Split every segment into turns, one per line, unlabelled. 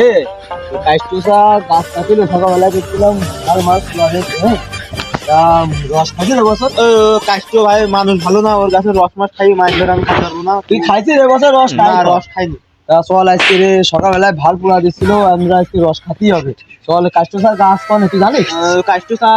এ কাইস্টুসা গাছ কাটিল সকালবেলা দেখছিলাম আর মাছ হ্যাঁ? রস খাইছি বছর
ও, ভাই মানুষ ভালো না ওর রস মাছ খাই মাছ ধরে আমি খাতে পারব না।
তুই খাইছিস রস?
না রস খাইনি।
চল আজকে রে সকালবেলায় ভালো পোড়া দিচ্ছিল আমরা আজকে রস খাতেই হবে। চল কাইস্টুসার গাছ কোন তুই জানিস?
কাষ্টু চা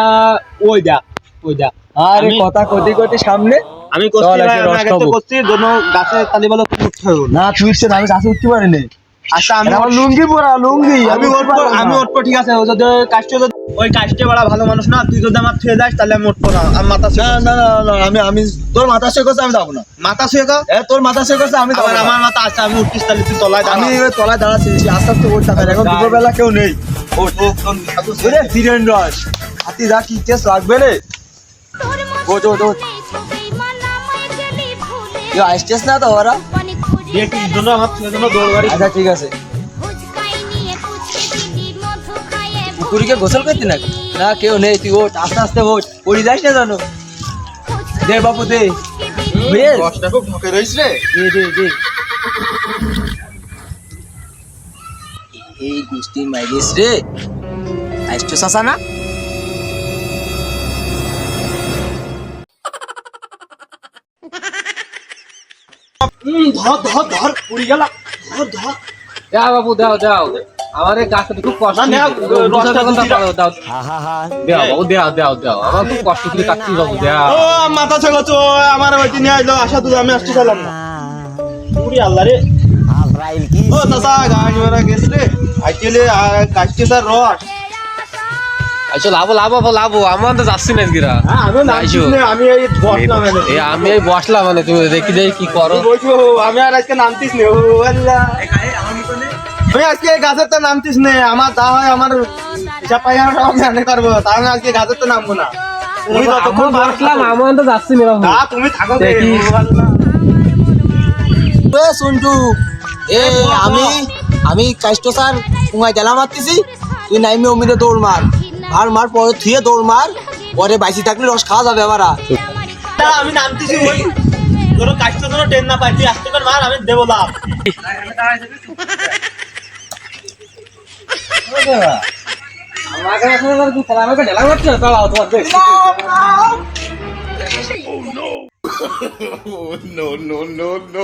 ওই দেখ ওই দেখ।
আরে কথা কটি কটি সামনে।
আমি করছি ভাই, আমি আগে তো করছি জন্য গাছের তালি বলে উঠতে হবে। না
তুই উঠছে না, আমি গাছে উঠতে পারিনি
আচ্ছা আমি
আমার লুঙ্গি পরা লুঙ্গি।
আমি উঠবো আমি উঠবো ঠিক আছে ও যদি কাষ্টে যদি ওই কাষ্টে বড়া ভালো মানুষ না তুই যদি আমার থুয়ে যাস তাহলে আমি উঠবো না। আমার মাথা
না না না না আমি আমি তোর মাথা শেখ করছে আমি যাব না।
মাথা শুয়ে গো
এ তোর মাথা শেখ করছে আমি যাব
আমার মাথা আছে আমি উঠতিস তাহলে তুই তলায়
আমি। তলায় দাঁড়াচ্ছি আস্তে আস্তে ওর টাকা এখন। দুপুরবেলা কেউ নেই। ওঠ ওরে ধীরেন রস। হাতি যা কি কেস লাগবে রে? ওঠ ওঠ ওঠ। কেউ আসছিস না তো ওরা? আচ্ছা ঠিক আছে। পুকুরিকে গোসল করতি নাকি? না কেউ নেই তুই ওঠ আস্তে আস্তে ওঠ। পড়ি যাস না জানো দে বাবু দে। এই গুস্তি মাইরিস রে। আইসছো সাসা না?
ধর ধর ধর পুড়ি গেল। ধর ধর।
দাও বাবু দাও দাও। আমার এই গাছটা খুব কষ্ট দাও। দাও দাও বাবু দাও দাও দাও। আমার খুব কষ্ট করে কাটছি বাবু দাও।
মাথা ছেগো তো আমার ওইটি নিয়ে আইলো আশা তুই আমি আসতে চাইলাম না। পুরি আল্লাহ রে। ও চাচা গাড়ি ওরা গেছে রে। আইকেলে কাটতে স্যার রস।
আচ্ছা লাভ লাভ লাভ আমার তো যাচ্ছি না আজকেরা
হ্যাঁ আমি এই বসলাম এনে।
আমি এই বসলাম মানে তুমি দেখি দেখি কি করো।
আমি আর আজকে নামতিস নে আমি আজকে এই গাছের তো নামতিস নে আমার যা হয় আমার হিসাব পাই আমার সব আমি আনে করব তাহলে আজকে গাছের তো নামবো না। তুমি যতক্ষণ
বসলাম আমার তো যাচ্ছি না
তুমি থাকো
দেখি।
ও
এ আমি আমি কাইস্টো স্যার তোমায় গেলাম মারতেছি তুই নাইমে অমিরে দৌড় মার। আর মার পরে থুয়ে দৌড় মার পরে বাইসি থাকলে রস খাওয়া যাবে আবার।
আমি নামতেছি ওই তোর কাজটা কোনো ট্রেন না পাই তুই আসতে পার মার আমি দেবো লাভ
no, no, no, no.